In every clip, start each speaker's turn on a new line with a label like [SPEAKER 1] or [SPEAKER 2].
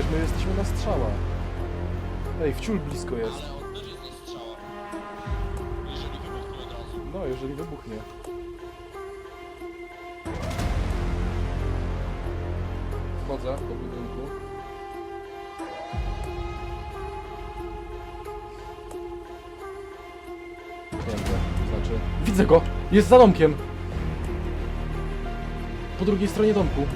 [SPEAKER 1] Wiesz, my jesteśmy na strzała. Ej, wciul blisko jest.
[SPEAKER 2] Ale on też jest na strzała. Jeżeli wybuchnie od razu.
[SPEAKER 1] No, jeżeli wybuchnie. Wchodzę do budynku. Pięknie, znaczy... Widzę go! Jest za domkiem! Po drugiej stronie domku.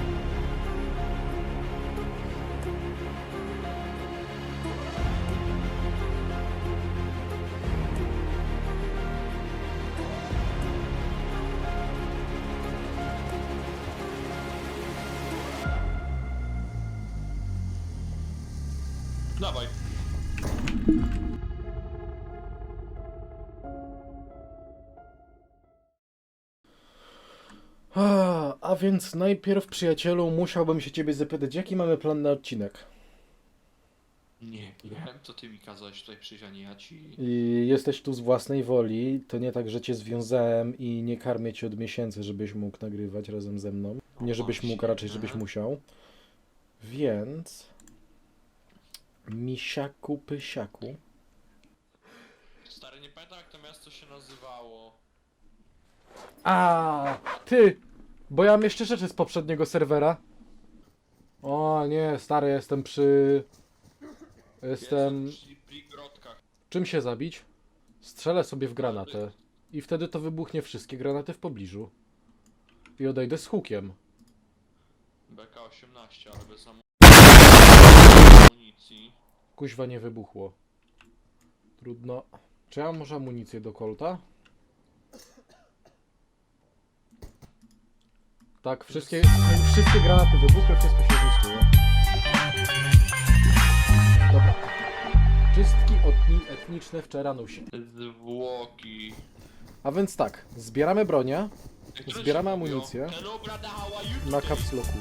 [SPEAKER 2] Dawaj.
[SPEAKER 1] A, więc najpierw, przyjacielu, musiałbym się ciebie zapytać, jaki mamy plan na odcinek?
[SPEAKER 2] Nie wiem, to ty mi kazałeś tutaj przyjść, a nie ja ci.
[SPEAKER 1] I jesteś tu z własnej woli, to nie tak, że cię związałem i nie karmię cię od miesięcy, żebyś mógł nagrywać razem ze mną. Nie żebyś mógł, a raczej żebyś musiał. Więc... Misiaku pysiaku.
[SPEAKER 2] Stary, nie pamiętam jak to miasto się nazywało.
[SPEAKER 1] A, ty! Bo ja mam jeszcze rzeczy z poprzedniego serwera. O nie, stary, jestem przy... Jestem...
[SPEAKER 2] Jestem przy.
[SPEAKER 1] Czym się zabić? Strzelę sobie w granatę. I wtedy to wybuchnie wszystkie granaty w pobliżu. I odejdę z hukiem.
[SPEAKER 2] BK-18, ale bez amunicji.
[SPEAKER 1] Kuźwa nie wybuchło. Trudno. Czy ja mam może amunicję do kolta? Tak, wszystkie, wszystkie granaty wybuchły, wszystko się zniszczyło. Dobra. Czystki etni, etniczne w Czeranusie.
[SPEAKER 2] Zwłoki.
[SPEAKER 1] A więc tak, zbieramy bronię Zbieramy amunicję. Na kapsloku.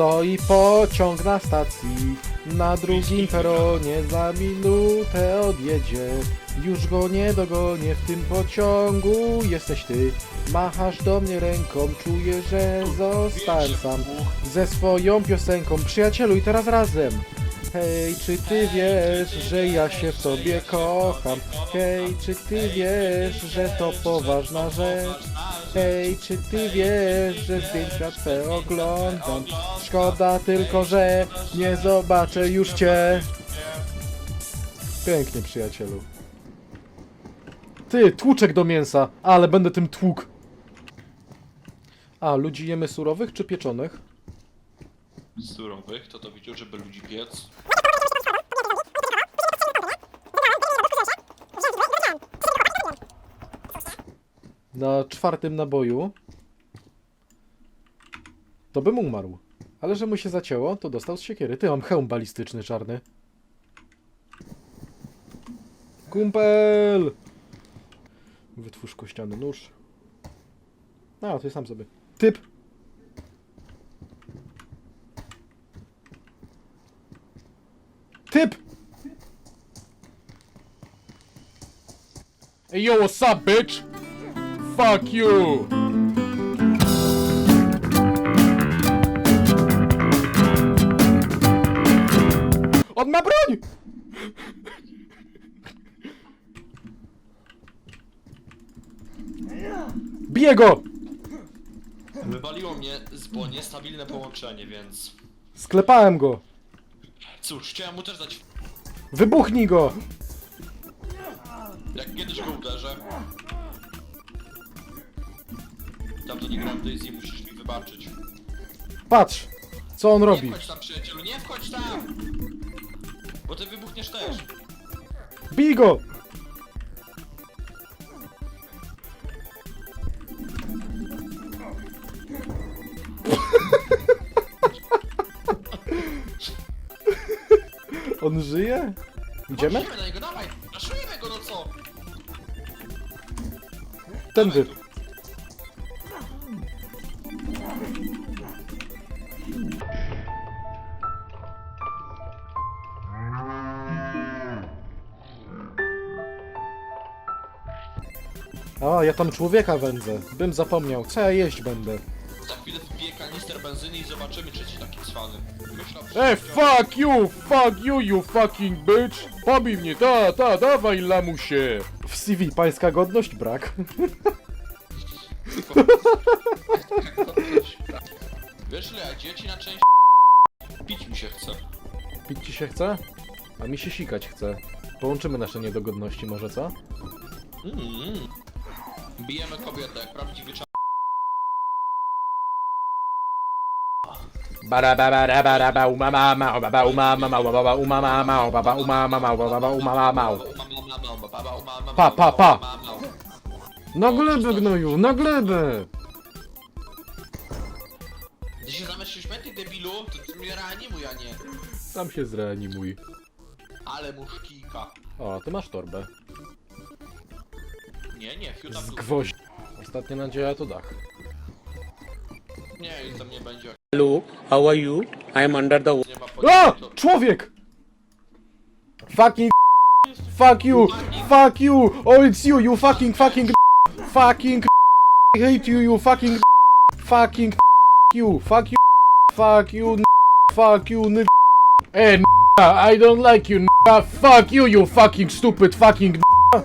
[SPEAKER 1] Stoi pociąg na stacji, na drugim peronie za minutę odjedzie. Już go nie dogonię w tym pociągu, jesteś ty. Machasz do mnie ręką, czuję, że zostałem sam ze swoją piosenką. Przyjacielu i teraz razem. Hej, czy ty wiesz, że ja się w tobie kocham? Hej, czy ty wiesz, że to poważna rzecz? Hej, czy ty wiesz, że zdjęcia twe oglądam? Szkoda tylko, że nie zobaczę już cię. Pięknie, przyjacielu. Ty, tłuczek do mięsa, ale będę tym tłuk. A, ludzi jemy surowych czy pieczonych?
[SPEAKER 2] Surowych, to to widział, żeby ludzi piec.
[SPEAKER 1] Na czwartym naboju to bym umarł. Ale że mu się zacięło, to dostał z siekiery. Ty, mam hełm balistyczny czarny. Kumpel! Wytwórz kościany nóż. A, to jest sam sobie. Typ! Typ! Hey, yo, what's up, bitch? Fuck you! On ma broń! Biję go!
[SPEAKER 2] Wywaliło mnie, z- bo niestabilne połączenie, więc...
[SPEAKER 1] Sklepałem go!
[SPEAKER 2] Cóż, chciałem mu też dać...
[SPEAKER 1] Wybuchnij go!
[SPEAKER 2] Jak kiedyś go uderzę... Dawno nie gram w Daisy, musisz mi wybaczyć.
[SPEAKER 1] Patrz! Co on
[SPEAKER 2] Nie
[SPEAKER 1] robi?
[SPEAKER 2] wchodź tam, przyjacielu, nie wchodź tam! Bo ty wybuchniesz też.
[SPEAKER 1] Bij go! On żyje? Idziemy?
[SPEAKER 2] Chodźmy na niego, dawaj! Naszujemy go, no co?
[SPEAKER 1] Tędy. A, ja tam człowieka wędzę. Bym zapomniał. Co ja jeść będę?
[SPEAKER 2] Chwilę wpiję kanister benzyny i zobaczymy, czy ci taki cwany. Myślał,
[SPEAKER 1] E, fuck you, fuck you, you fucking bitch! Pobij mnie, ta, ta, dawaj lamusie! W CV pańska godność brak.
[SPEAKER 2] Wiesz, ile ja dzieci na część pić mi się chce.
[SPEAKER 1] Pić ci się chce? A mi się sikać chce. Połączymy nasze niedogodności może, co?
[SPEAKER 2] Mm. Bijemy kobietę jak prawdziwy czas.
[SPEAKER 1] Pa, pa, pa. Na glebę gnoju, na glebę!
[SPEAKER 2] Ty się zamyślisz ty debilu? To ty mnie reanimuj, a nie.
[SPEAKER 1] Sam się zreanimuj.
[SPEAKER 2] Ale mu szkika.
[SPEAKER 1] O, ty masz torbę.
[SPEAKER 2] Nie, nie, fiuta
[SPEAKER 1] Z
[SPEAKER 2] dół.
[SPEAKER 1] gwoźdź. Ostatnia nadzieja to dach.
[SPEAKER 2] Nie, i to nie będzie.
[SPEAKER 3] Hello, how are you? I am under the
[SPEAKER 2] Nie ma
[SPEAKER 1] A! Człowiek! Fucking Fuck you! Fuck you! Oh, it's you! You fucking fucking fucking I hate you! You fucking fucking you! Fuck you! Fuck you! Fuck you! n- Eh, n- I don't like you! n- Fuck you! You fucking stupid fucking n-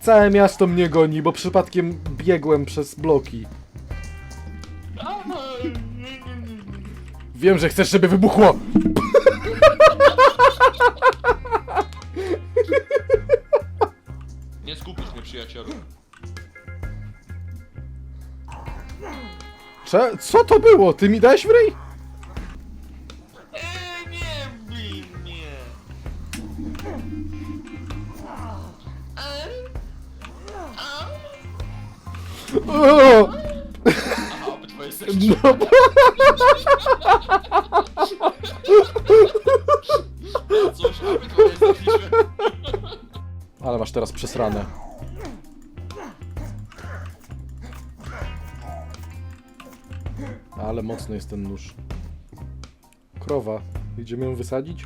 [SPEAKER 1] Całe miasto mnie goni, bo przypadkiem biegłem przez bloki. Wiem, że chcesz, żeby wybuchło!
[SPEAKER 2] Nie skupisz mnie, przyjacielu.
[SPEAKER 1] Cze co to było? Ty mi dałeś w ryj?
[SPEAKER 2] Eee, nie bij mnie.
[SPEAKER 1] O!
[SPEAKER 2] Jesteście.
[SPEAKER 1] No,
[SPEAKER 2] Cóż, obydwoje jesteśmy.
[SPEAKER 1] Ale masz teraz przesrane. Ale mocny jest ten nóż. Krowa. Idziemy ją wysadzić?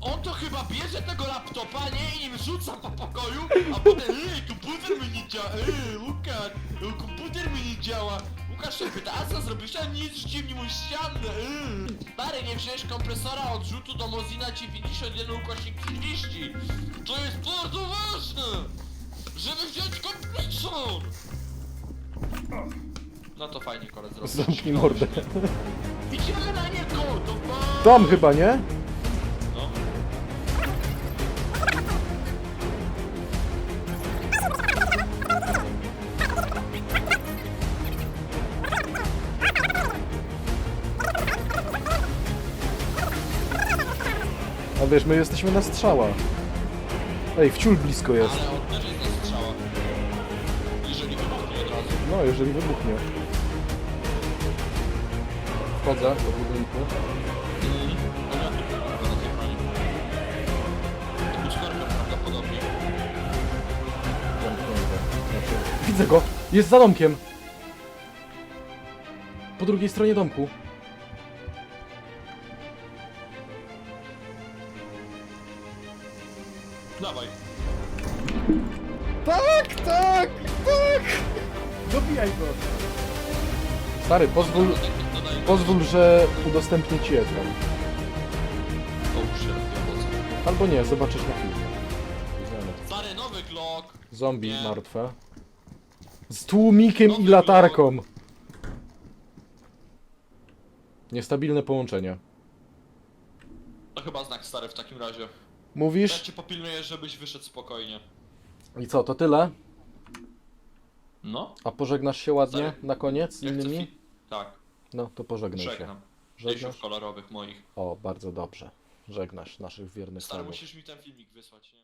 [SPEAKER 2] On to chyba bierze tego laptopa, nie? I nim rzuca po pokoju, a potem ej, komputer mi nie działa, ej, Łukasz, ej, komputer mi nie działa. Łukasz się pyta, a co zrobisz? A nic, mi mój ścianę, ej. Stary, nie wziąłeś kompresora odrzutu do Mozina 91 ukośnik 30. To jest bardzo ważne, żeby wziąć kompresor. No to fajnie, koledzy.
[SPEAKER 1] Zamknij mordę.
[SPEAKER 2] Idziemy na niego, to pa!
[SPEAKER 1] Tam chyba, nie? Wiesz, my jesteśmy na strzała. Ej, wciul blisko jest.
[SPEAKER 2] Ale on też jest na strzała. Jeżeli wybuchnie od razu.
[SPEAKER 1] No, jeżeli wybuchnie. Wchodzę do budynku.
[SPEAKER 2] prawdopodobnie.
[SPEAKER 1] Zamknięte. Znaczy... Widzę go! Jest za domkiem! Po drugiej stronie domku. Dobijaj go! Stary, pozwól, pozwól, że udostępnię ci ekran. Albo nie, zobaczysz na filmie.
[SPEAKER 2] Stary, nowy Glock.
[SPEAKER 1] Zombie
[SPEAKER 2] Nie.
[SPEAKER 1] martwe. Z tłumikiem i latarką. Niestabilne połączenie.
[SPEAKER 2] To chyba znak stary w takim razie. Ja
[SPEAKER 1] Mówisz?
[SPEAKER 2] cię popilnuję, żebyś wyszedł spokojnie.
[SPEAKER 1] I co, to tyle?
[SPEAKER 2] No?
[SPEAKER 1] A pożegnasz się ładnie
[SPEAKER 2] Stary,
[SPEAKER 1] na koniec z
[SPEAKER 2] Ja chcę
[SPEAKER 1] innymi?
[SPEAKER 2] fi- Tak,
[SPEAKER 1] No, to pożegnaj się.
[SPEAKER 2] żegnam.
[SPEAKER 1] Żegnasz?
[SPEAKER 2] Żegnam kolorowych moich.
[SPEAKER 1] O, bardzo dobrze. Żegnasz naszych wiernych
[SPEAKER 2] Stary,
[SPEAKER 1] fanów.
[SPEAKER 2] musisz mi ten filmik wysłać, nie?